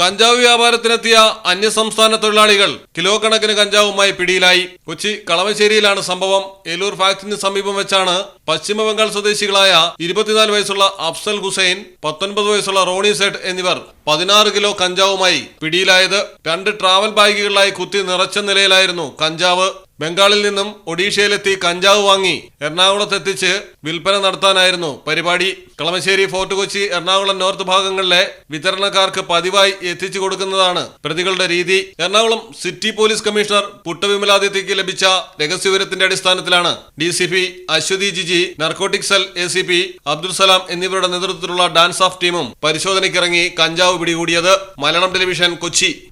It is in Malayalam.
കഞ്ചാവ് വ്യാപാരത്തിനെത്തിയ അന്യസംസ്ഥാന തൊഴിലാളികൾ കിലോ കണക്കിന് കഞ്ചാവുമായി പിടിയിലായി. കൊച്ചി കളമശ്ശേരിയിലാണ് സംഭവം. ഏലൂർ ഫാക്ടറിന് സമീപം വെച്ചാണ് പശ്ചിമബംഗാൾ സ്വദേശികളായ ഇരുപത്തിനാല് വയസ്സുള്ള അഫ്സൽ ഹുസൈൻ പത്തൊൻപത് വയസ്സുള്ള റോണി സെഡ് എന്നിവർ പതിനാറ് കിലോ കഞ്ചാവുമായി പിടിയിലായത്. രണ്ട് ട്രാവൽ ബാഗുകളിലായി കുത്തി നിറച്ച നിലയിലായിരുന്നു കഞ്ചാവ്. ബംഗാളിൽ നിന്നും ഒഡീഷയിലെത്തി കഞ്ചാവ് വാങ്ങി എറണാകുളത്ത് എത്തിച്ച് വിൽപ്പന നടത്താനായിരുന്നു പരിപാടി. കളമശ്ശേരി ഫോർട്ട് കൊച്ചി എറണാകുളം നോർത്ത് ഭാഗങ്ങളിലെ വിതരണക്കാർക്ക് പതിവായി എത്തിച്ചു കൊടുക്കുന്നതാണ് പ്രതികളുടെ രീതി. എറണാകുളം സിറ്റി പോലീസ് കമ്മീഷണർ പുട്ടവിമലാദിത്യക്ക് ലഭിച്ച രഹസ്യവിവരത്തിന്റെ അടിസ്ഥാനത്തിലാണ് D C P Aswathy Jiji narcotic cell A C P Abdul Salam എന്നിവരുടെ നേതൃത്വത്തിലുള്ള ഡാൻസ് ഓഫ് ടീമും പരിശോധനയ്ക്കിറങ്ങി കഞ്ചാവ് പിടികൂടിയത്. മലയാളം ടെലിവിഷൻ കൊച്ചി.